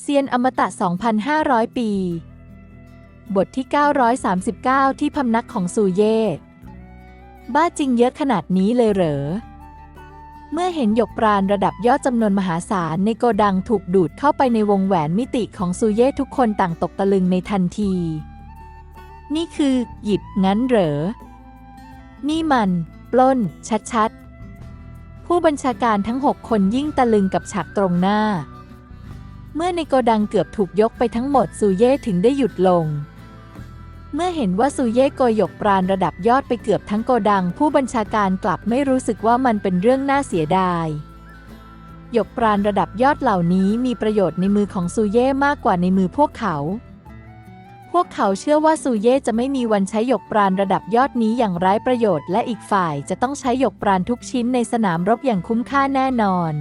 เซียนอมตะ 2,500 ปี บทที่ 939 ที่พำนักของซูเย่ บ้าจริงเยอะขนาดนี้เลยเหรอ เมื่อเห็นหยกปราณระดับยอดจำนวนมหาศาลในโกดังถูกดูดเข้าไปในวงแหวนมิติของซูเย่ทุกคนต่างตกตะลึงในทันที นี่คือ หยิบงั้นเหรอ นี่มัน ปล้น ชัดๆ ผู้บัญชาการทั้งหกคนยิ่งตะลึงกับฉากตรงหน้า เมื่อในโกดังเกือบถูกยกไปทั้งหมดซูเย่ถึงได้หยุดลง เมื่อเห็นว่าซูเย่โกยกปราณระดับยอดไปเกือบทั้งโกดัง ผู้บัญชาการกลับไม่รู้สึกว่ามันเป็นเรื่องน่าเสียดายหยกปราณระดับยอดเหล่านี้มีประโยชน์ในมือของซูเย่มากกว่าในมือพวกเขา พวกเขาเชื่อว่าซูเย่จะไม่มีวันใช้หยกปราณระดับยอดนี้อย่างไร้ประโยชน์ และอีกฝ่ายจะต้องใช้หยกปราณทุกชิ้นในสนามรบอย่างคุ้มค่าแน่นอน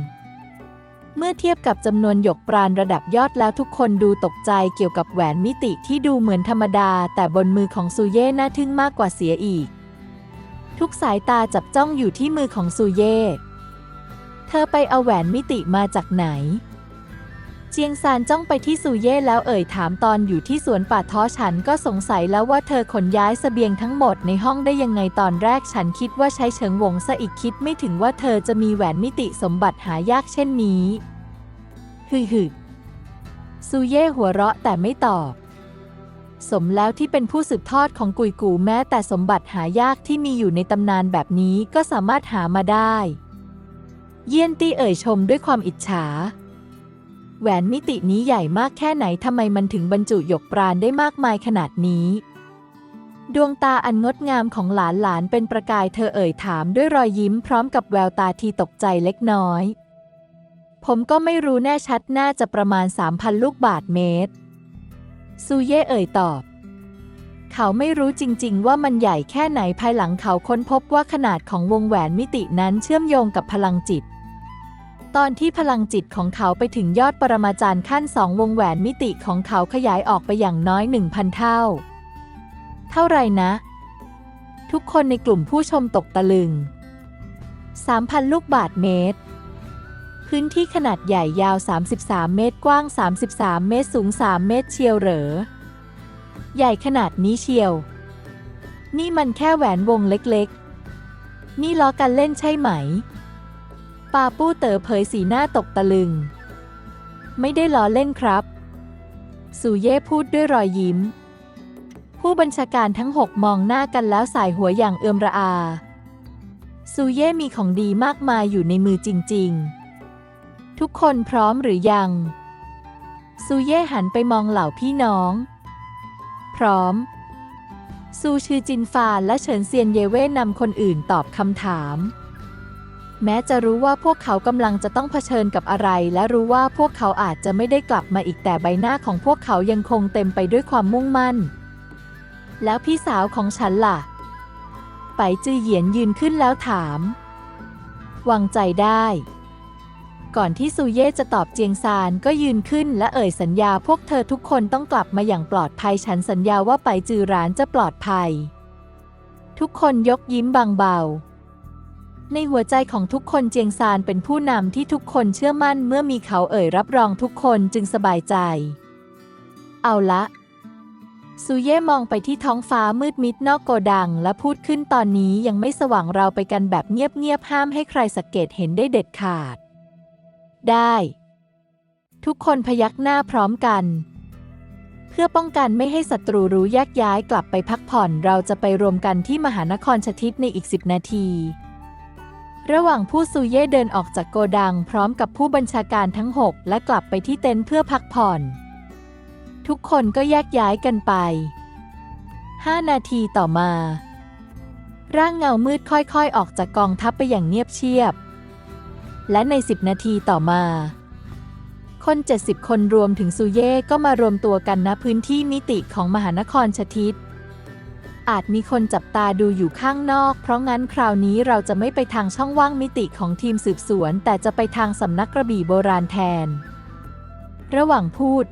เมื่อเทียบกับจำนวนหยกปราณระดับยอดแล้วทุกคนดูตกใจเกี่ยวกับแหวนมิติที่ดูเหมือนธรรมดา แต่บนมือของซูเย่น่าทึ่งมากกว่าเสียอีก ทุกสายตาจับจ้องอยู่ที่มือของซูเย่ เธอไปเอาแหวนมิติมาจากไหน เจียงซานจ้องไปที่ซูเย่แล้วเอ่ยถามตอนอยู่ที่สวนป่าท้อฉันก็สงสัยแล้วว่าเธอขนย้ายเสบียงทั้งหมดในห้องได้ยังไงตอนแรกฉันคิดว่าใช้เฉิงหวงซะอีกคิดไม่ถึงว่าเธอจะมีแหวนมิติสมบัติหายากเช่นนี้ฮึฮึซูเย่หัวเราะแต่ไม่ตอบ สมแล้วที่เป็นผู้สืบทอดของกุยกูแม้แต่สมบัติหายากที่มีอยู่ในตำนานแบบนี้ก็สามารถหามาได้ เยี่ยนตี้เอ่ยชมด้วยความอิจฉา แหวนมิตินี้ใหญ่มากแค่ไหนทำไมมันถึงบรรจุหยกปราณได้มากมายขนาดนี้ ดวงตาอันงดงามของหลานหลานเป็นประกายเธอเอ่ยถามด้วยรอยยิ้มพร้อมกับแววตาที่ตกใจเล็กน้อย ผมก็ไม่รู้แน่ชัดน่าจะประมาณ 3,000 ลูกบาทเมตร ซูเย่เอ่ยตอบเขาไม่รู้จริง ๆ ว่ามันใหญ่แค่ไหนภายหลังเขาค้นพบว่าขนาดของวงแหวนมิตินั้นเชื่อมโยงกับพลังจิต ตอนที่พลังจิตของเขาไปถึงยอดปรมาจารย์ขั้นสองวงแหวนมิติของเขาขยายออกไปอย่างน้อย 1,000 เท่า เท่าไรนะ ทุกคนในกลุ่มผู้ชมตกตะลึง 3,000 ลูกบาทเมตร พื้นที่ขนาดใหญ่ยาว 33 เมตรกว้าง 33 เมตรสูง 3 เมตรเชียวเหรอ ใหญ่ขนาดนี้เชียว นี่มันแค่แหวนวงเล็กๆ นี่ล้อกันเล่นใช่ไหม ปาปู้เต๋อเผยสีหน้าตกตะลึง ไม่ได้ล้อเล่นครับสูเย่พูดด้วยรอยยิ้ม ผู้บัญชาการทั้งหกมองหน้ากันแล้วสายหัวอย่างเอือมระอาซูเย่มีของดีมากมายอยู่ในมือจริง ๆ ทุกคนพร้อมหรือยังซูเย่หันไปมองเหล่าพี่น้อง พร้อม ซูชื่อจินฟานและเฉินเซียนเยเว่นำคนอื่นตอบคำถาม แม้จะรู้ว่าพวกเขากำลังจะต้องเผชิญกับอะไร และรู้ว่าพวกเขาอาจจะไม่ได้กลับมาอีกแต่ใบหน้าของพวกเขายังคงเต็มไปด้วยความมุ่งมั่น แล้วพี่สาวของฉันล่ะ ไปจือเหยียนยืนขึ้นแล้วถาม วางใจได้ ก่อนที่ซูเย่จะตอบเจียงซานก็ยืนขึ้นและเอ่ยสัญญาพวกเธอทุกคนต้องกลับมาอย่างปลอดภัยฉันสัญญาว่าไปจือร้านจะปลอดภัย ทุกคนยกยิ้มบางเบา ในหัวใจของทุกคนเจียงซานเป็นผู้นำที่ทุกคนเชื่อมั่นเมื่อมีเขาเอ่ยรับรองทุกคนจึงสบายใจ เอาละซูเย่มองไปที่ท้องฟ้ามืดมิดนอกโกดัง และพูดขึ้นตอนนี้ยังไม่สว่างเราไปกันแบบเงียบๆห้ามให้ใครสังเกตเห็นได้เด็ดขาด ได้ ทุกคนพยักหน้าพร้อมกัน เพื่อป้องกันไม่ให้ศัตรูรู้แยกย้ายกลับไปพักผ่อนเราจะไปรวมกันที่มหานครชทิตในอีกสิบนาที ระหว่างผู้ซูเย่เดินออกจากโกดังพร้อมกับผู้บัญชาการทั้งหกและกลับไปที่เต็นท์เพื่อพักผ่อน ทุกคนก็แยกย้ายกันไปห้านาทีต่อมา ร่างเงามืดค่อยๆ ออกจากกองทัพไปอย่างเงียบเชียบ และในสิบนาทีต่อมา คน 70 คนรวมถึงซูเย่ก็มารวมตัวกันณพื้นที่มิติของมหานครชทิต อาจมีคนจับตาดูอยู่ข้างนอก เพราะงั้นคราวนี้เราจะไม่ไปทางช่องว่างมิติของทีมสืบสวน แต่จะไปทางสำนักกระบี่โบราณแทน ระหว่างพูด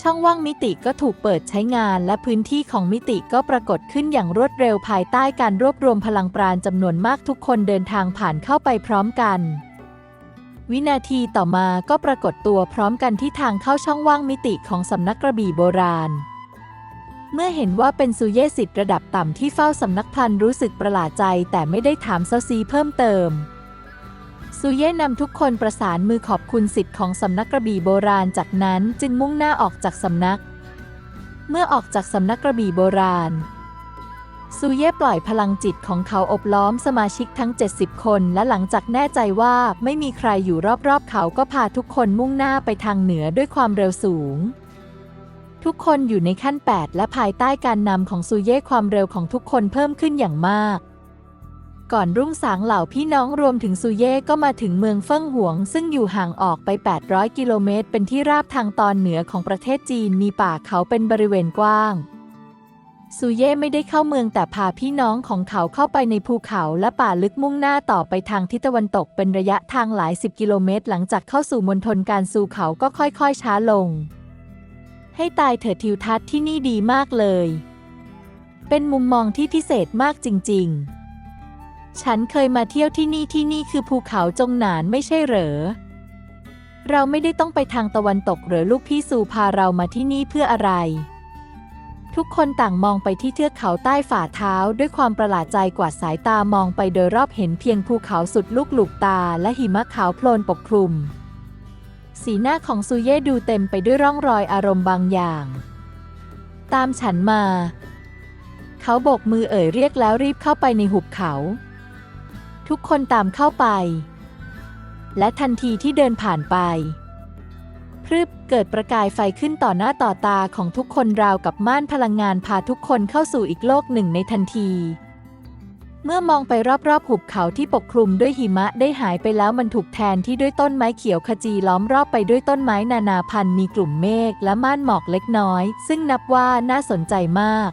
ช่องว่างมิติก็ถูกเปิดใช้งานและพื้นที่ของมิติก็ปรากฏขึ้นอย่างรวดเร็วภายใต้การรวบรวมพลังปราณจำนวนมากทุกคนเดินทางผ่านเข้าไปพร้อมกันวินาทีต่อมาก็ปรากฏตัวพร้อมกันที่ทางเข้าช่องว่างมิติของสำนักกระบี่โบราณ เมื่อเห็นว่าเป็นซูเย่สิทธิ์ระดับต่ำที่เฝ้าสำนักพันรู้สึกประหลาดใจแต่ไม่ได้ถามเซาซีเพิ่มเติมซูเย่นำทุกคนประสานมือขอบคุณสิทธิ์ของสำนักกระบี่โบราณจากนั้นจึงมุ่งหน้าออกจากสำนัก เมื่อออกจากสำนักกระบี่โบราณซูเย่ปล่อยพลังจิตของเขาอบล้อมสมาชิกทั้ง 70 คน และหลังจากแน่ใจว่าไม่มีใครอยู่รอบๆ เขาก็พาทุกคนมุ่งหน้าไปทางเหนือด้วยความเร็วสูง ทุกคนอยู่ในขั้น 8 และภายใต้การนำของซูเย่ความเร็วของทุกคนเพิ่มขึ้นอย่างมาก ก่อนรุ่งสางเหล่าพี่น้องรวมถึงซูเย่ก็มาถึงเมืองเฟิ่งหวง ซึ่งอยู่ห่างออกไป 800 กิโลเมตร เป็นที่ราบทางตอนเหนือของประเทศจีนมีป่าเขาเป็นบริเวณกว้างซูเย่ไม่ได้เข้าเมืองแต่พาพี่น้องของเขาเข้าไปในภูเขาและป่าลึกมุ่งหน้าต่อไปทางทิศตะวันตกเป็นระยะทางหลายสิบกิโลเมตร หลังจากเข้าสู่มณฑลการซูเขาก็ค่อยๆ ช้าลง ให้ตายเถิดทิวทัศน์ที่นี่ดีมากเลย เป็นมุมมองที่พิเศษมากจริง ๆ ฉันเคยมาเที่ยวที่นี่ที่นี่คือภูเขาจงหนานไม่ใช่เหรอ เราไม่ได้ต้องไปทางตะวันตกหรือลูกพี่ซูพาเรามาที่นี่เพื่ออะไร ทุกคนต่างมองไปที่เทือกเขาใต้ฝ่าเท้าด้วยความประหลาดใจกว่าสายตามองไปโดยรอบเห็นเพียงภูเขาสุดลูกหลูกตาและหิมะขาวโพลนปกคลุม สีหน้าของซูเย่ดูเต็มไปด้วยร่องรอยอารมณ์บางอย่าง ตามฉันมา เขาโบกมือเอ่ยเรียกแล้วรีบเข้าไปในหุบเขา ทุกคนตามเข้าไป และทันทีที่เดินผ่านไป พรึบเกิดประกายไฟขึ้นต่อหน้าต่อตาของทุกคนราวกับม่านพลังงานพาทุกคนเข้าสู่อีกโลกหนึ่งในทันที เมื่อมองไปรอบๆหุบเขาที่ปกคลุมด้วยหิมะได้หายไปแล้วมันถูกแทนที่ด้วยต้นไม้เขียวขจีล้อมรอบไปด้วยต้นไม้นานาพันธุ์มีกลุ่มเมฆและม่านหมอกเล็กน้อย ซึ่งนับว่าน่าสนใจมาก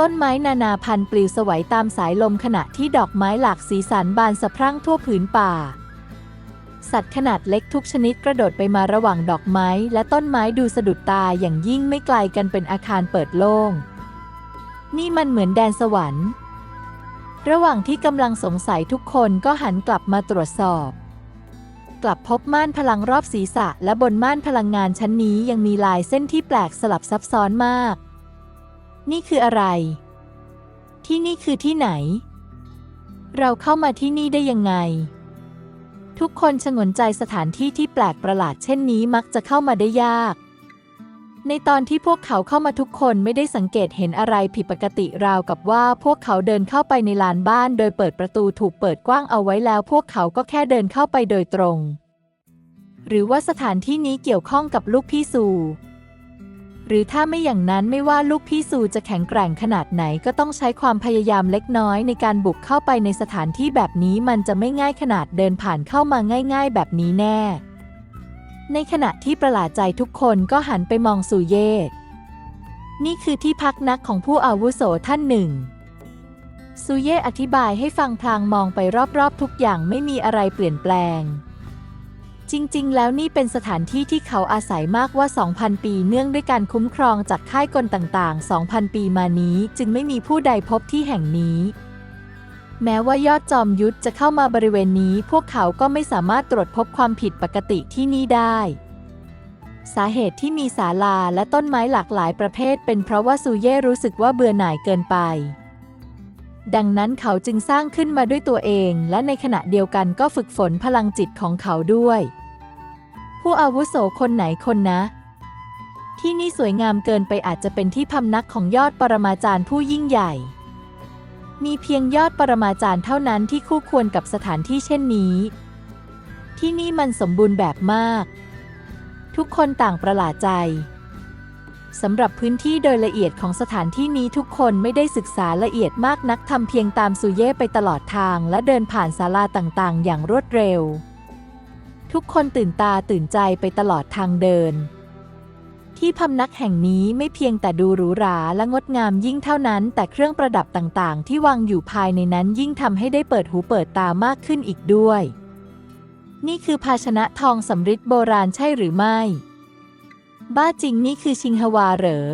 ต้นไม้นานาพันธุ์ปลิวสวัยตามสายลมขณะที่ดอกไม้หลากสีสันบานสะพรั่งทั่วผืนป่า สัตว์ขนาดเล็กทุกชนิดกระโดดไปมาระหว่างดอกไม้ และต้นไม้ดูสะดุดตาอย่างยิ่งไม่ไกลกันเป็นอาคารเปิดโล่งนี่มันเหมือนแดนสวรรค์ ระหว่างที่กำลังสงสัยทุกคนก็หันกลับมาตรวจสอบ กลับพบม่านพลังรอบศีรษะ และบนม่านพลังงานชั้นนี้ยังมีลายเส้นที่แปลกสลับซับซ้อนมาก นี่คืออะไร ที่นี่คือที่ไหน เราเข้ามาที่นี่ได้ยังไง ทุกคนชงนใจสถานที่ที่แปลกประหลาดเช่นนี้มักจะเข้ามาได้ยาก ในตอนที่พวกเขาเข้ามาทุกคนไม่ได้สังเกตเห็นอะไรผิดปกติราวกับว่าพวกเขาเดินเข้าไปในลานบ้านโดยเปิดประตูถูกเปิดกว้างเอาไว้แล้ว พวกเขาก็แค่เดินเข้าไปโดยตรง หรือว่าสถานที่นี้เกี่ยวข้องกับลูกพี่ซูหรือถ้าไม่อย่างนั้นไม่ว่าลูกพี่ซูจะแข็งแกร่งขนาดไหนก็ต้องใช้ความพยายามเล็กน้อยในการบุกเข้าไปในสถานที่แบบนี้มันจะไม่ง่ายขนาดเดินผ่านเข้ามาง่าย ๆ แบบนี้แน่ ในขณะที่ประหลาดใจทุกคนก็หันไปมองซูเย่นี่คือที่พักนักของผู้อาวุโสท่านหนึ่งซูเย่อธิบายให้ฟังพลางมองไปรอบๆ ทุกอย่างไม่มีอะไรเปลี่ยนแปลง จริงๆ แล้วนี่เป็นสถานที่ที่เขาอาศัยมากว่า 2,000 ปีเนื่องด้วยการคุ้มครองจากค่ายกลต่างๆ 2,000 ปีมานี้จึงไม่มีผู้ใดพบที่แห่งนี้ แม้ว่ายอดจอมยุทธจะเข้ามาบริเวณนี้ พวกเขาก็ไม่สามารถตรวจพบความผิดปกติที่นี่ได้ สาเหตุที่มีศาลาและต้นไม้หลากหลายประเภท เป็นเพราะว่าซูเย่รู้สึกว่าเบื่อหน่ายเกินไป ดังนั้นเขาจึงสร้างขึ้นมาด้วยตัวเอง และในขณะเดียวกันก็ฝึกฝนพลังจิตของเขาด้วย ผู้อาวุโสคนไหนคนนะ ที่นี่สวยงามเกินไปอาจจะเป็นที่พำนักของยอดปรมาจารย์ผู้ยิ่งใหญ่ มีเพียงยอดปรมาจารย์เท่านั้นที่คู่ควรกับสถานที่เช่นนี้ ที่นี่มันสมบูรณ์แบบมาก ทุกคนต่างประหลาดใจสำหรับพื้นที่โดยละเอียดของสถานที่นี้ทุกคนไม่ได้ศึกษาละเอียดมากนักทำเพียงตามซูเย่ไปตลอดทาง และเดินผ่านศาลาต่างๆ อย่างรวดเร็ว ทุกคนตื่นตาตื่นใจไปตลอดทางเดิน ที่พำนักแห่งนี้ไม่เพียงแต่ดูหรูหราและงดงามยิ่งเท่านั้น แต่เครื่องประดับต่างๆ ที่วางอยู่ภายในนั้นยิ่งทำให้ได้เปิดหูเปิดตามากขึ้นอีกด้วย นี่คือภาชนะทองสำริดโบราณใช่หรือไม่ บ้าจริงนี่คือชิงฮวาเหรอ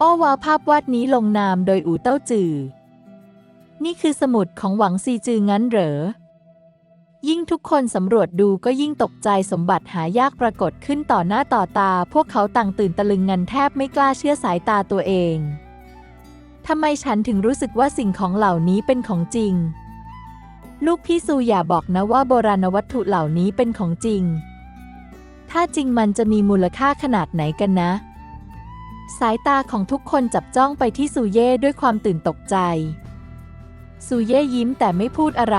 อ้อวาภาพวาดนี้ลงนามโดยอูเต้าจือ นี่คือสมุดของหวังซีจืองั้นเหรอ ยิ่งทุกคนสำรวจดูก็ยิ่งตกใจสมบัติหายากปรากฏขึ้นต่อหน้าต่อตา พวกเขาต่างตื่นตะลึงงันแทบไม่กล้าเชื่อสายตาตัวเอง ทำไมฉันถึงรู้สึกว่าสิ่งของเหล่านี้เป็นของจริง ลูกพี่ซูอย่าบอกนะว่าโบราณวัตถุเหล่านี้เป็นของจริง ถ้าจริงมันจะมีมูลค่าขนาดไหนกันนะ สายตาของทุกคนจับจ้องไปที่ซูเย่ด้วยความตื่นตกใจ ซูเย่ยิ้มแต่ไม่พูดอะไร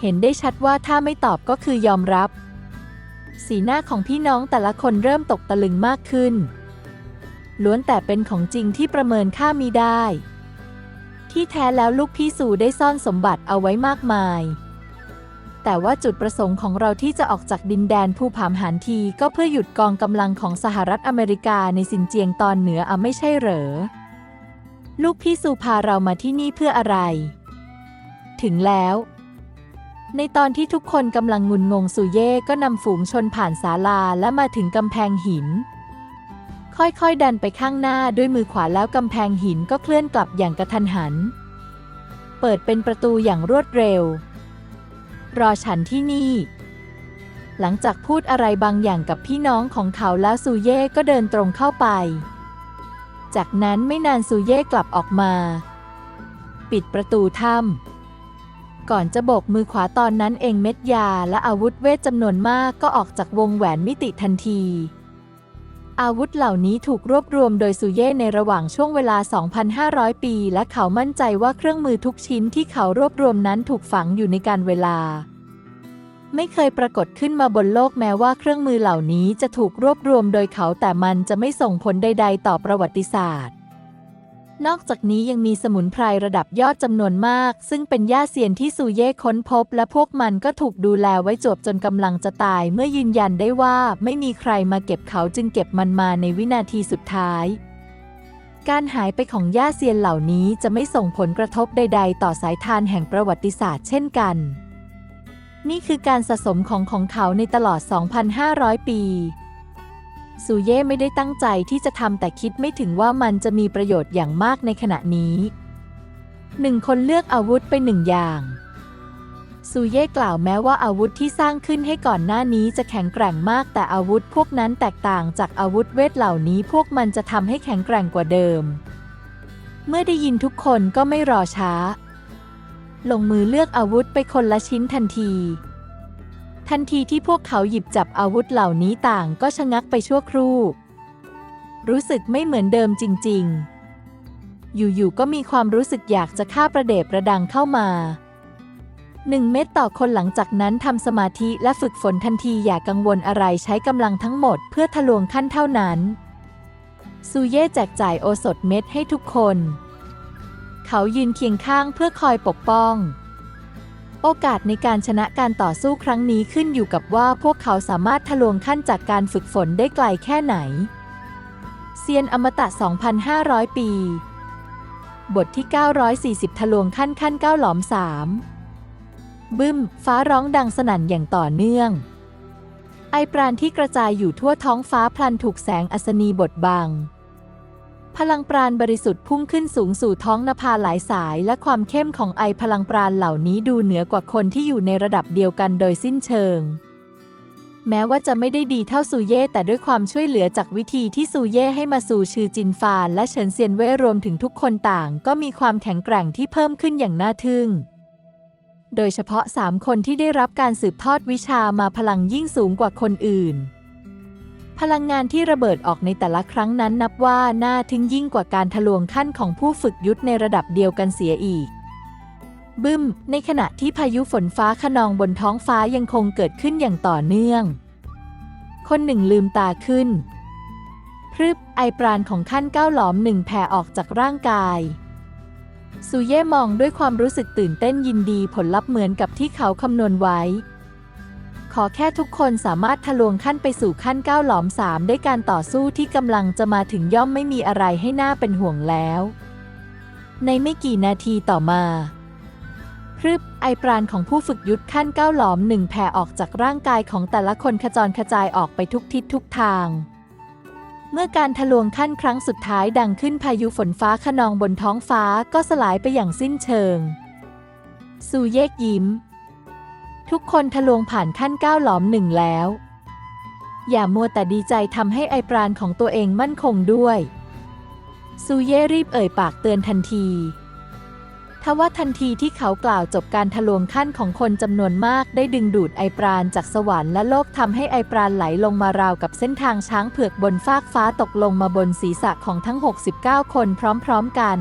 เห็นได้ชัดว่าถ้าไม่ตอบก็คือยอมรับ สีหน้าของพี่น้องแต่ละคนเริ่มตกตะลึงมากขึ้น ล้วนแต่เป็นของจริงที่ประเมินค่ามีได้ ที่แท้แล้วลูกพี่สู่ได้ซ่อนสมบัติเอาไว้มากมาย แต่ว่าจุดประสงค์ของเราที่จะออกจากดินแดนภูผามหานทีก็เพื่อหยุดกองกำลังของสหรัฐอเมริกาในสินเจียงตอนเหนืออะไม่ใช่เหรอ ลูกพี่สู่พาเรามาที่นี่เพื่ออะไร ถึงแล้ว ในตอนที่ทุกคนกำลังงุนงงสุเย่ก็นำฝูงชนผ่านศาลาและมาถึงกำแพงหิน ค่อยๆ ดันไปข้างหน้าด้วยมือขวาแล้วกำแพงหินก็เคลื่อนกลับอย่างกระทันหัน เปิดเป็นประตูอย่างรวดเร็ว รอฉันที่นี่ หลังจากพูดอะไรบางอย่างกับพี่น้องของเขาแล้วซูเย่ก็เดินตรงเข้าไป จากนั้นไม่นานซูเย่กลับออกมา ปิดประตูถ้ำ ก่อนจะโบกมือขวาตอนนั้นเองเม็ดยาและอาวุธเวทจำนวนมากก็ออกจากวงแหวนมิติทันที อาวุธเหล่านี้ถูกรวบรวมโดยซูเย่ในระหว่างช่วงเวลา 2,500 ปี และเขามั่นใจว่าเครื่องมือทุกชิ้นที่เขารวบรวมนั้นถูกฝังอยู่ในการเวลา ไม่เคยปรากฏขึ้นมาบนโลกแม้ว่าเครื่องมือเหล่านี้จะถูกรวบรวมโดยเขาแต่มันจะไม่ส่งผลใด ๆ ต่อประวัติศาสตร์ นอกจากนี้ยังมีสมุนไพรระดับยอดจำนวนมาก ซึ่งเป็นย่าเซียนที่ซูเย่ค้นพบ และพวกมันก็ถูกดูแลไว้จวบจนกำลังจะตาย เมื่อยืนยันได้ว่าไม่มีใครมาเก็บเขาจึงเก็บมันมาในวินาทีสุดท้าย การหายไปของย่าเซียนเหล่านี้จะไม่ส่งผลกระทบใด ๆ ต่อสายทานแห่งประวัติศาสตร์เช่นกัน นี่คือการสะสมของของเขาในตลอด 2,500 ปี ซูเย่ไม่ได้ตั้งใจที่จะทำแต่คิดไม่ถึงว่ามันจะมีประโยชน์อย่างมากในขณะนี้หนึ่งคนเลือกอาวุธไปหนึ่งอย่างซูเย่กล่าวแม้ว่าอาวุธที่สร้างขึ้นให้ก่อนหน้านี้จะแข็งแกร่งมาก แต่อาวุธพวกนั้นแตกต่างจากอาวุธเวทเหล่านี้ พวกมันจะทำให้แข็งแกร่งกว่าเดิม เมื่อได้ยินทุกคนก็ไม่รอช้า ลงมือเลือกอาวุธไปคนละชิ้นทันที ทันทีที่พวกเขาหยิบจับอาวุธเหล่านี้ต่างก็ชะงักไปชั่วครู่ รู้สึกไม่เหมือนเดิมจริง ๆ อยู่ๆ ก็มีความรู้สึกอยากจะฆ่าประเดบประดังเข้ามาหนึ่งเม็ดต่อคนหลังจากนั้นทำสมาธิและฝึกฝนทันทีอย่ากังวลอะไรใช้กำลังทั้งหมดเพื่อทะลวงขั้นเท่านั้น ซูเย่แจกจ่ายโอสถเม็ดให้ทุกคน เขายืนเคียงข้างเพื่อคอยปกป้อง โอกาสในการชนะการต่อสู้ครั้งนี้ขึ้นอยู่กับว่าพวกเขาสามารถทะลวงขั้นจากการฝึกฝนได้ไกลแค่ไหน เซียนอมตะ 2,500 ปี บทที่ 940 ทะลวงขั้นขั้นเก้าหลอมสามบึ้ม ฟ้าร้องดังสนั่นอย่างต่อเนื่อง ไอปราณที่กระจายอยู่ทั่วท้องฟ้าพลันถูกแสงอัศนีบดบัง พลังปราณบริสุทธิ์พุ่งขึ้นสูงสู่ท้องนภาหลายสาย และความเข้มของไอพลังปราณเหล่านี้ดูเหนือกว่าคนที่อยู่ในระดับเดียวกันโดยสิ้นเชิง แม้ว่าจะไม่ได้ดีเท่าซูเย่แต่ด้วยความช่วยเหลือจากวิธีที่ซูเย่ให้มาสู่ชื่อจินฟานและเฉินเซียนเว่ยรวมถึงทุกคนต่าง ก็มีความแข็งแกร่งที่เพิ่มขึ้นอย่างน่าทึ่งโดยเฉพาะสามคนที่ได้รับการสืบทอดวิชามาพลังยิ่งสูงกว่าคนอื่น พลังงานที่ระเบิดออกในแต่ละครั้งนั้นนับว่าน่าทึ่งยิ่งกว่าการทะลวงขั้นของผู้ฝึกยุทธในระดับเดียวกันเสียอีก บึ้ม ในขณะที่พายุฝนฟ้าขนองบนท้องฟ้ายังคงเกิดขึ้นอย่างต่อเนื่อง คนหนึ่งลืมตาขึ้น พรึบ ไอปราณของขั้นก้าหลอมหนึ่งแผ่ออกจากร่างกายซูเย่มองด้วยความรู้สึกตื่นเต้นยินดีผลลัพธ์เหมือนกับที่เขาคำนวณไว้ ขอแค่ทุกคนสามารถทะลวงขั้นไปสู่ขั้นก้าวหลอมสามได้การต่อสู้ที่กำลังจะมาถึงย่อมไม่มีอะไรให้หน่าเป็นห่วงแล้ว ในไม่กี่นาทีต่อมาพรึบไอปราณของผู้ฝึกยุทธขั้นก้าวหลอมหนึ่งแผ่ออกจากร่างกายของแต่ละคนขจรกระจายออกไปทุกทิศทุกทาง เมื่อการทะลวงขั้นครั้งสุดท้ายดังขึ้นพายุฝนฟ้าขนองบนท้องฟ้าก็สลายไปอย่างสิ้นเชิง ซูเยกยิ้ม ทุกคนทะลวงผ่านขั้นก้าวหลอมหนึ่งแล้ว อย่ามัวแต่ดีใจทำให้ไอปราณของตัวเองมั่นคงด้วย ซูเย่รีบเอ่ยปากเตือนทันทีทว่าทันทีที่เขากล่าวจบการทะลวงขั้นของคนจำนวนมากได้ดึงดูดไอปราณจากสวรรค์และโลกทำให้ไอปราณไหลลงมาราวกับเส้นทางช้างเผือกบนฟากฟ้าตกลงมาบนศีรษะของทั้ง 69 คนพร้อมๆกัน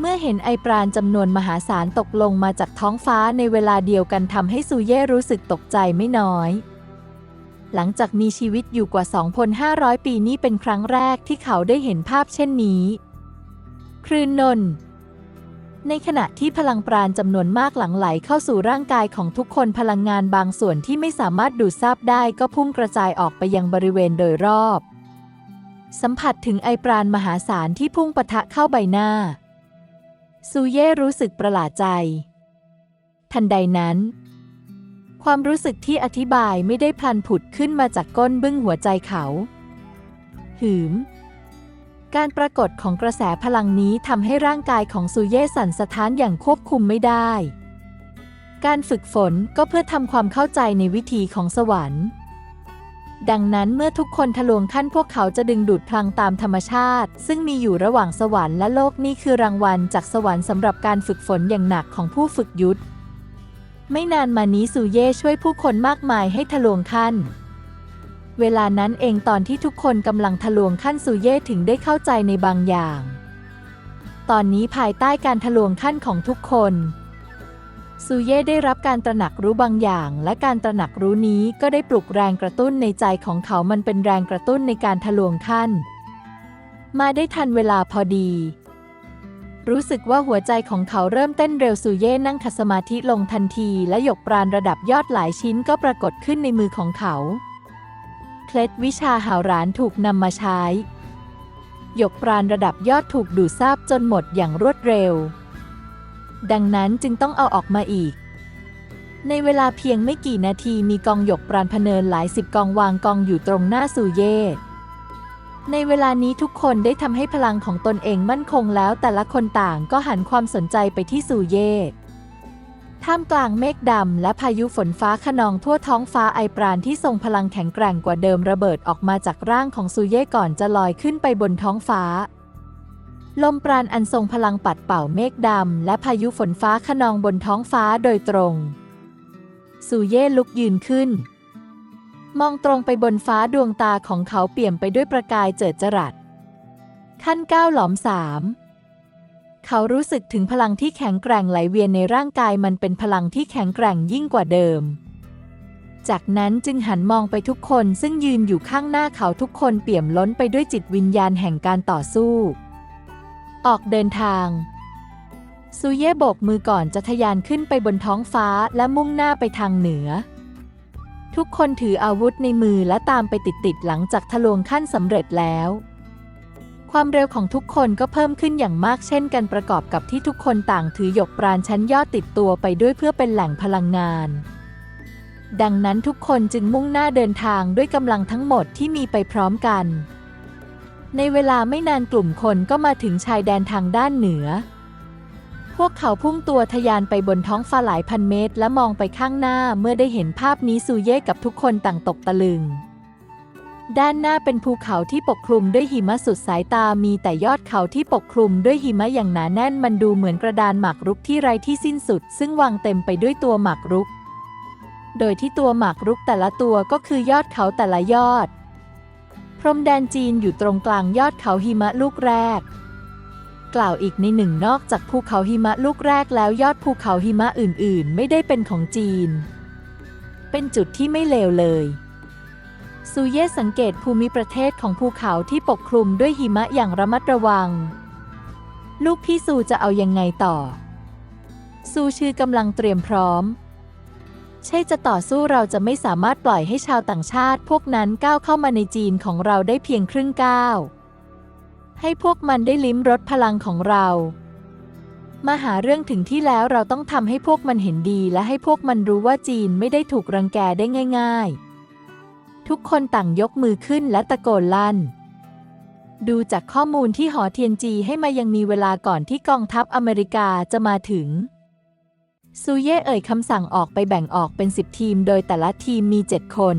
เมื่อเห็นไอปราณจำนวนมหาศาลตกลงมาจากท้องฟ้าในเวลาเดียวกันทำให้ซูเย่รู้สึกตกใจไม่น้อย หลังจากมีชีวิตอยู่กว่า 2,500 ปีนี้เป็นครั้งแรกที่เขาได้เห็นภาพเช่นนี้ครืนนนในขณะที่พลังปราณจำนวนมากหลั่งไหลเข้าสู่ร่างกายของทุกคนพลังงานบางส่วนที่ไม่สามารถดูดซับได้ก็พุ่งกระจายออกไปยังบริเวณโดยรอบ สัมผัสถึงไอปราณมหาศาลที่พุ่งปะทะเข้าใบหน้า ซูเย่รู้สึกประหลาดใจ ทันใดนั้น ความรู้สึกที่อธิบายไม่ได้พลันผุดขึ้นมาจากก้นบึ้งหัวใจเขา หืม การปรากฏของกระแสพลังนี้ทำให้ร่างกายของซูเย่สั่นสะท้านอย่างควบคุมไม่ได้ การฝึกฝนก็เพื่อทำความเข้าใจในวิธีของสวรรค์ ดังนั้นเมื่อทุกคนทะลวงขั้นพวกเขาจะดึงดูดพลังตามธรรมชาติ ซึ่งมีอยู่ระหว่างสวรรค์และโลกนี่คือรางวัลจากสวรรค์สำหรับการฝึกฝนอย่างหนักของผู้ฝึกยุทธไม่นานมานี้ซูเย่ช่วยผู้คนมากมายให้ทะลวงขั้น เวลานั้นเองตอนที่ทุกคนกำลังทะลวงขั้นซูเย่ถึงได้เข้าใจในบางอย่าง ตอนนี้ภายใต้การทะลวงขั้นของทุกคน ซูเย่ได้รับการตระหนักรู้บางอย่าง และการตระหนักรู้นี้ก็ได้ปลุกแรงกระตุ้นในใจของเขามันเป็นแรงกระตุ้นในการทะลวงขั้นมาได้ทันเวลาพอดี รู้สึกว่าหัวใจของเขาเริ่มเต้นเร็วซูเย่นั่งขัดสมาธิลงทันทีและหยกปราณระดับยอดหลายชิ้นก็ปรากฏขึ้นในมือของเขาเคล็ดวิชาหาวรานถูกนำมาใช้ หยกปราณระดับยอดถูกดูดซาบจนหมดอย่างรวดเร็ว ดังนั้นจึงต้องเอาออกมาอีก ในเวลาเพียงไม่กี่นาทีมีกองหยกปราณพเนินหลายสิบกองวางกองอยู่ตรงหน้าซูเย่ในเวลานี้ทุกคนได้ทำให้พลังของตนเองมั่นคงแล้วแต่ละคนต่างก็หันความสนใจไปที่ซูเย่ท่ามกลางเมฆดำและพายุฝนฟ้าขนองทั่วท้องฟ้าไอปราณที่ทรงพลังแข็งแกร่งกว่าเดิมระเบิดออกมาจากร่างของซูเย่ก่อนจะลอยขึ้นไปบนท้องฟ้า ลมปราณอันทรงพลังปัดเป่าเมฆดำ และพายุฝนฟ้าขนองบนท้องฟ้าโดยตรงซูเย่ลุกยืนขึ้น มองตรงไปบนฟ้าดวงตาของเขาเปี่ยมไปด้วยประกายเจิดจรัส ขั้นก้าวหลอมสามเขารู้สึกถึงพลังที่แข็งแกร่งไหลเวียนในร่างกายมันเป็นพลังที่แข็งแกร่งยิ่งกว่าเดิม จากนั้นจึงหันมองไปทุกคนซึ่งยืนอยู่ข้างหน้าเขาทุกคนเปี่ยมล้นไปด้วยจิตวิญญาณแห่งการต่อสู้ ออกเดินทาง ซูเย่โบกมือก่อนจะทะยานขึ้นไปบนท้องฟ้าและมุ่งหน้าไปทางเหนือ ทุกคนถืออาวุธในมือและตามไปติดๆหลังจากทะลวงขั้นสำเร็จแล้ว ความเร็วของทุกคนก็เพิ่มขึ้นอย่างมากเช่นกันประกอบกับที่ทุกคนต่างถือหยกปราณชั้นยอดติดตัวไปด้วยเพื่อเป็นแหล่งพลังงานดังนั้นทุกคนจึงมุ่งหน้าเดินทางด้วยกำลังทั้งหมดที่มีไปพร้อมกัน ในเวลาไม่นานกลุ่มคนก็มาถึงชายแดนทางด้านเหนือ พวกเขาพุ่งตัวทะยานไปบนท้องฟ้าหลายพันเมตร และมองไปข้างหน้าเมื่อได้เห็นภาพนี้ซูเย่กับทุกคนต่างตกตะลึง ด้านหน้าเป็นภูเขาที่ปกคลุมด้วยหิมะสุดสายตามีแต่ยอดเขาที่ปกคลุมด้วยหิมะอย่างหนาแน่นมันดูเหมือนกระดานหมากรุกที่ไร้ที่สิ้นสุด ซึ่งวางเต็มไปด้วยตัวหมากรุก โดยที่ตัวหมากรุกแต่ละตัวก็คือยอดเขาแต่ละยอด พรมแดนจีนอยู่ตรงกลางยอดเขาหิมะลูกแรก กล่าวอีกในหนึ่งนอกจากภูเขาหิมะลูกแรกแล้วยอดภูเขาหิมะอื่นๆ ไม่ได้เป็นของจีน เป็นจุดที่ไม่เลวเลยซูเย่สังเกตภูมิประเทศของภูเขาที่ปกคลุมด้วยหิมะอย่างระมัดระวัง ลูกพี่ซูจะเอายังไงต่อ ซูชื่อกำลังเตรียมพร้อม ใช่จะต่อสู้เราจะไม่สามารถปล่อยให้ชาวต่างชาติพวกนั้นก้าวเข้ามาในจีนของเราได้เพียงครึ่งก้าว ให้พวกมันได้ลิ้มรสพลังของเรา มาหาเรื่องถึงที่แล้วเราต้องทำให้พวกมันเห็นดีและให้พวกมันรู้ว่าจีนไม่ได้ถูกรังแกได้ง่าย ๆ ทุกคนต่างยกมือขึ้นและตะโกนลั่น ดูจากข้อมูลที่หอเทียนจีให้มายังมีเวลาก่อนที่กองทัพอเมริกาจะมาถึง ซูเย่เอ่ยคำสั่งออกไปแบ่งออกเป็นสิบทีม โดยแต่ละทีมมีเจ็ดคน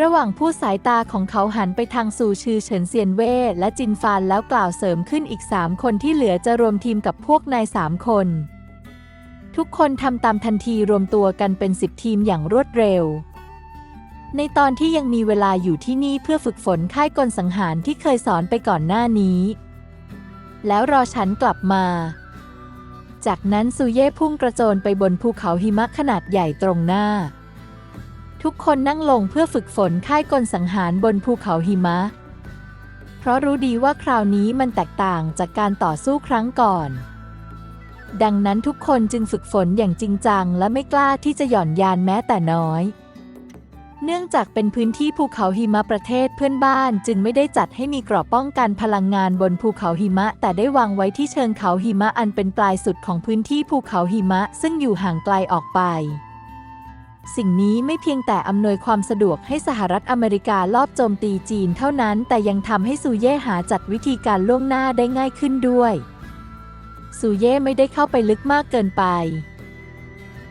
ระหว่างผู้สายตาของเขาหันไปทางซูชื่อเฉินเซียนเว่และจินฟานแล้วกล่าวเสริมขึ้นอีกสามคนที่เหลือจะรวมทีมกับพวกนายสามคน ทุกคนทำตามทันทีรวมตัวกันเป็นสิบทีมอย่างรวดเร็ว ในตอนที่ยังมีเวลาอยู่ที่นี่เพื่อฝึกฝนค่ายกลสังหารที่เคยสอนไปก่อนหน้านี้ แล้วรอฉันกลับมา จากนั้นซูเย่พุ่งกระโจนไปบนภูเขาหิมะขนาดใหญ่ตรงหน้า ทุกคนนั่งลงเพื่อฝึกฝนค่ายกลสังหารบนภูเขาหิมะ เพราะรู้ดีว่าคราวนี้มันแตกต่างจากการต่อสู้ครั้งก่อน ดังนั้นทุกคนจึงฝึกฝนอย่างจริงจังและไม่กล้าที่จะหย่อนยานแม้แต่น้อย เนื่องจากเป็นพื้นที่ภูเขาหิมะประเทศเพื่อนบ้าน จึงไม่ได้จัดให้มีกรอบป้องกันพลังงานบนภูเขาหิมะ แต่ได้วางไว้ที่เชิงเขาหิมะอันเป็นปลายสุดของพื้นที่ภูเขาหิมะ ซึ่งอยู่ห่างไกลออกไป สิ่งนี้ไม่เพียงแต่อำนวยความสะดวกให้สหรัฐอเมริกาลอบโจมตีจีนเท่านั้น แต่ยังทำให้ซูเย่หาจัดวิธีการล่วงหน้าได้ง่ายขึ้นด้วยซูเย่ไม่ได้เข้าไปลึกมากเกินไป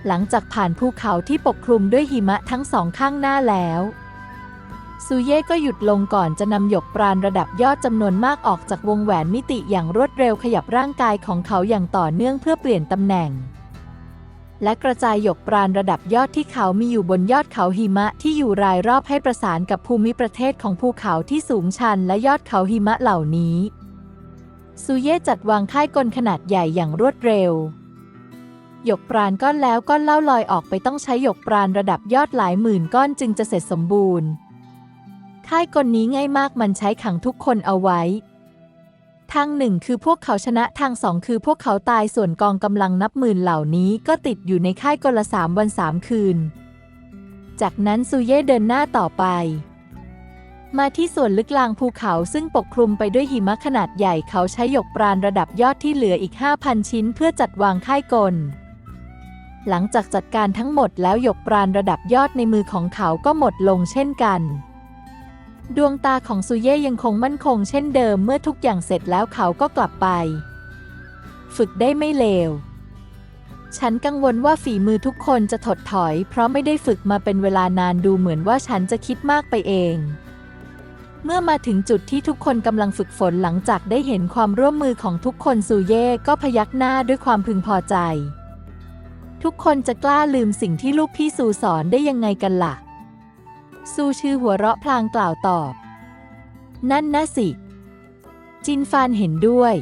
หลังจากผ่านภูเขาที่ปกคลุมด้วยหิมะทั้งสองข้างหน้าแล้วซูเย่ก็หยุดลงก่อนจะนำหยกปราณระดับยอดจำนวนมากออกจากวงแหวนมิติอย่างรวดเร็วขยับร่างกายของเขาอย่างต่อเนื่องเพื่อเปลี่ยนตำแหน่ง และกระจายหยกปราณระดับยอดที่เขามีอยู่บนยอดเขาหิมะที่อยู่รายรอบให้ประสานกับภูมิประเทศของภูเขาที่สูงชันและยอดเขาหิมะเหล่านี้ซูเย่จัดวางค่ายกลขนาดใหญ่อย่างรวดเร็ว หยกปราณก้อนแล้วก้อนเล่าลอยออกไปต้องใช้หยกปราณระดับยอดหลายหมื่นก้อนจึงจะเสร็จสมบูรณ์ ค่ายกลนี้ง่ายมากมันใช้ขังทุกคนเอาไว้ ทางหนึ่งคือพวกเขาชนะทางสองคือพวกเขาตายส่วนกองกำลังนับหมื่นเหล่านี้ก็ติดอยู่ในค่ายกลละสามวันสามคืน จากนั้นซูเย่เดินหน้าต่อไปมาที่ส่วนลึกลางภูเขาซึ่งปกคลุมไปด้วยหิมะขนาดใหญ่เขาใช้หยกปราณระดับยอดที่เหลืออีก 5,000 ชิ้นเพื่อจัดวางค่ายกล หลังจากจัดการทั้งหมดแล้วหยกปราณระดับยอดในมือของเขาก็หมดลงเช่นกัน ดวงตาของซูเย่ยังคงมั่นคงเช่นเดิมเมื่อทุกอย่างเสร็จแล้วเขาก็กลับไป ฝึกได้ไม่เลว ฉันกังวลว่าฝีมือทุกคนจะถดถอย เพราะไม่ได้ฝึกมาเป็นเวลานานดูเหมือนว่าฉันจะคิดมากไปเองเมื่อมาถึงจุดที่ทุกคนกำลังฝึกฝนหลังจากได้เห็นความร่วมมือของทุกคนซูเย่ก็พยักหน้าด้วยความพึงพอใจ ทุกคนจะกล้าลืมสิ่งที่ลูกพี่ซูสอนได้ยังไงกันล่ะ ซูชื่อหัวเราะพลางกล่าวตอบ นั่นนะสิ จินฟานเห็นด้วย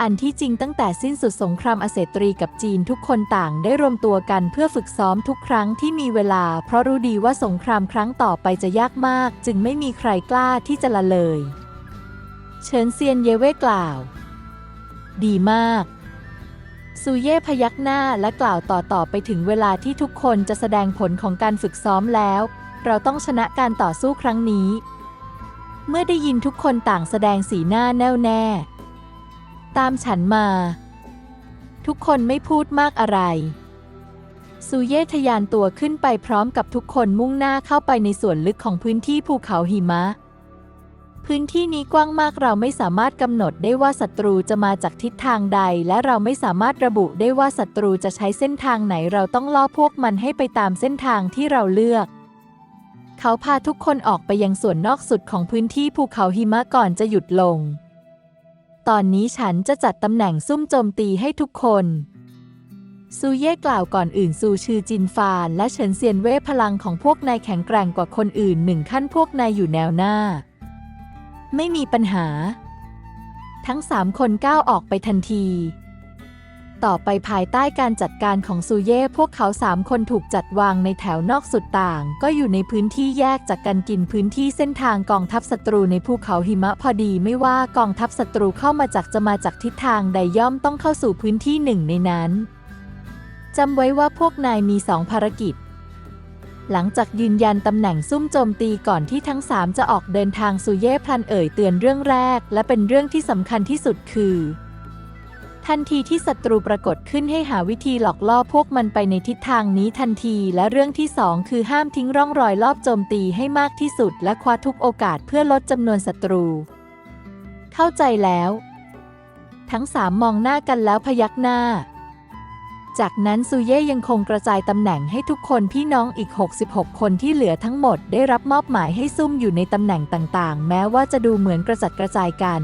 อันที่จริงตั้งแต่สิ้นสุดสงครามอเศตรีกับจีนทุกคนต่างได้รวมตัวกันเพื่อฝึกซ้อมทุกครั้งที่มีเวลา เพราะรู้ดีว่าสงครามครั้งต่อไปจะยากมาก จึงไม่มีใครกล้าที่จะละเลยเฉินเซียนเยเว่กล่าว ดีมาก ซูเย่พยักหน้าและกล่าวต่อต่อไปถึงเวลาที่ทุกคนจะแสดงผลของการฝึกซ้อมแล้ว เราต้องชนะการต่อสู้ครั้งนี้ เมื่อได้ยินทุกคนต่างแสดงสีหน้าแน่วแน่ ตามฉันมา ทุกคนไม่พูดมากอะไรซูเย่ทะยานตัวขึ้นไปพร้อมกับทุกคนมุ่งหน้าเข้าไปในส่วนลึกของพื้นที่ภูเขาหิมะ พื้นที่นี้กว้างมากเราไม่สามารถกำหนดได้ว่าศัตรูจะมาจากทิศทางใด และเราไม่สามารถระบุได้ว่าศัตรูจะใช้เส้นทางไหนเราต้องล่อพวกมันให้ไปตามเส้นทางที่เราเลือก เขาพาทุกคนออกไปยังส่วนนอกสุดของพื้นที่ภูเขาหิมะก่อนจะหยุดลง ตอนนี้ฉันจะจัดตำแหน่งซุ่มโจมตีให้ทุกคนซูเย่กล่าวก่อนอื่นซูชื่อจินฟานและเฉินเซียนเว่พลังของพวกนายแข็งแกร่งกว่าคนอื่นหนึ่งขั้นพวกนายอยู่แนวหน้า ไม่มีปัญหา ทั้งสามคนก้าวออกไปทันที ต่อไปภายใต้การจัดการของซูเย่พวกเขาสามคนถูกจัดวางในแถวนอกสุดต่าง ก็อยู่ในพื้นที่แยกจากกันกินพื้นที่เส้นทางกองทัพศัตรูในภูเขาหิมะพอดีไม่ว่ากองทัพศัตรูเข้ามาจากจะมาจากทิศทางใดย่อมต้องเข้าสู่พื้นที่หนึ่งในนั้นจำไว้ว่าพวกนายมีสองภารกิจ หลังจากยืนยันตำแหน่งซุ่มโจมตีก่อนที่ทั้งสามจะออกเดินทางซูเย่พลันเอ่ยเตือนเรื่องแรก และเป็นเรื่องที่สำคัญที่สุดคือ ทันทีที่ศัตรูปรากฏขึ้นให้หาวิธีหลอกล่อพวกมันไปในทิศทางนี้ทันทีและเรื่องที่สองคือห้ามทิ้งร่องรอยลอบโจมตีให้มากที่สุด และคว้าทุกโอกาสเพื่อลดจำนวนศัตรู เข้าใจแล้ว ทั้งสามมองหน้ากันแล้วพยักหน้า จากนั้นซูเย่ยังคงกระจายตำแหน่งให้ทุกคนพี่น้องอีก 66 คนที่เหลือทั้งหมดได้รับมอบหมายให้ซุ่มอยู่ในตำแหน่งต่างๆ แม้ว่าจะดูเหมือนกระจัดกระจายกัน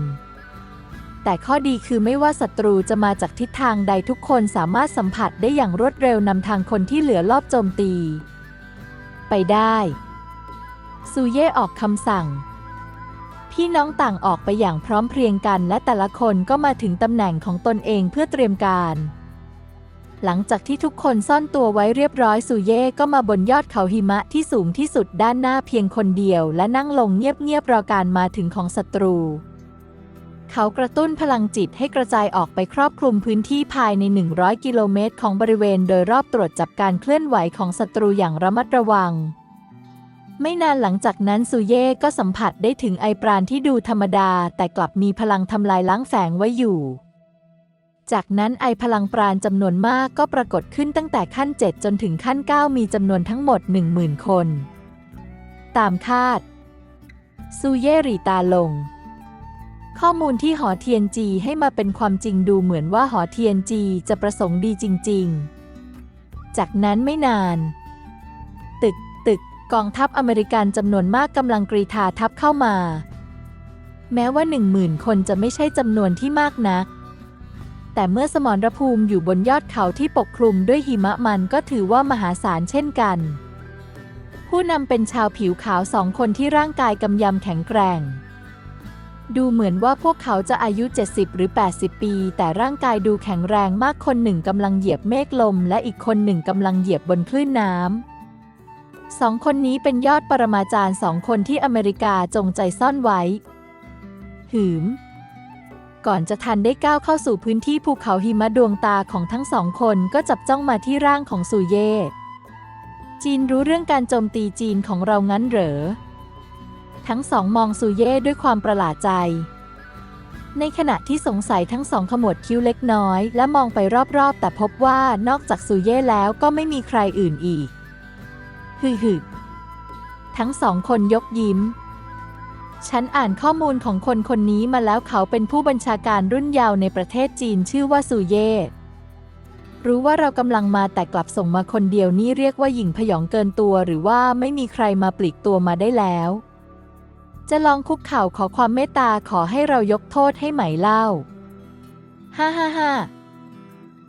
แต่ข้อดีคือไม่ว่าศัตรูจะมาจากทิศทางใดทุกคนสามารถสัมผัสได้อย่างรวดเร็วนำทางคนที่เหลือรอบโจมตี ไปได้ซูเย่ออกคำสั่ง พี่น้องต่างออกไปอย่างพร้อมเพรียงกัน และแต่ละคนก็มาถึงตำแหน่งของตนเองเพื่อเตรียมการ หลังจากที่ทุกคนซ่อนตัวไว้เรียบร้อยซูเย่ก็มาบนยอดเขาหิมะที่สูงที่สุดด้านหน้าเพียงคนเดียว และนั่งลงเงียบๆรอการมาถึงของศัตรู เขากระตุ้นพลังจิตให้กระจายออกไปครอบคลุมพื้นที่ภายใน 100 กิโลเมตรของบริเวณโดยรอบตรวจจับการเคลื่อนไหวของศัตรูอย่างระมัดระวังไม่นานหลังจากนั้นซูเย่ก็สัมผัสได้ถึงไอปราณที่ดูธรรมดา แต่กลับมีพลังทำลายล้างแฝงไว้อยู่ จากนั้นไอพลังปราณจำนวนมากก็ปรากฏขึ้นตั้งแต่ขั้น 7 จนถึงขั้น 9 มีจำนวนทั้งหมด 10,000 คน ตามคาด ซูเย่รีตาลง ข้อมูลที่หอเทียนจีให้มาเป็นความจริงดูเหมือนว่าหอเทียนจีจะประสงค์ดีจริง ๆ จากนั้นไม่นาน ตึกตึกกองทัพอเมริกันจำนวนมากกำลังกรีธาทัพเข้ามา แม้ว่าหนึ่งหมื่นคนจะไม่ใช่จำนวนที่มากนัก แต่เมื่อสมรภูมิอยู่บนยอดเขาที่ปกคลุมด้วยหิมะมันก็ถือว่ามหาศาลเช่นกัน ผู้นำเป็นชาวผิวขาวสองคนที่ร่างกายกำยำแข็งแกร่ง ดูเหมือนว่าพวกเขาจะอายุ 70 หรือ 80 ปี แต่ร่างกายดูแข็งแรงมากคนหนึ่งกำลังเหยียบเมฆลม และอีกคนหนึ่งกำลังเหยียบบนคลื่นน้ำสองคนนี้เป็นยอดปรมาจารย์สองคนที่อเมริกาจงใจซ่อนไว้ หืม ก่อนจะทันได้ก้าวเข้าสู่พื้นที่ภูเขาหิมะดวงตาของทั้งสองคนก็จับจ้องมาที่ร่างของซูเย่ จีนรู้เรื่องการโจมตีจีนของเรางั้นเหรอ ทั้งสองมองซูเย่ด้วยความประหลาดใจ ในขณะที่สงสัยทั้งสองขมวดคิ้วเล็กน้อย และมองไปรอบๆ แต่พบว่านอกจากซูเย่แล้วก็ไม่มีใครอื่นอีก ฮึฮึทั้งสองคนยกยิ้ม ฉันอ่านข้อมูลของคนคนนี้มาแล้วเขาเป็นผู้บัญชาการรุ่นยาวในประเทศจีนชื่อว่าซูเย่รู้ว่าเรากำลังมาแต่กลับส่งมาคนเดียวนี่เรียกว่าหญิงพยองเกินตัว หรือว่าไม่มีใครมาปลีกตัวมาได้แล้ว จะลองคุกเข่าขอความเมตตาขอให้เรายกโทษให้ไหมเล่า ฮ่าฮ่าฮ่า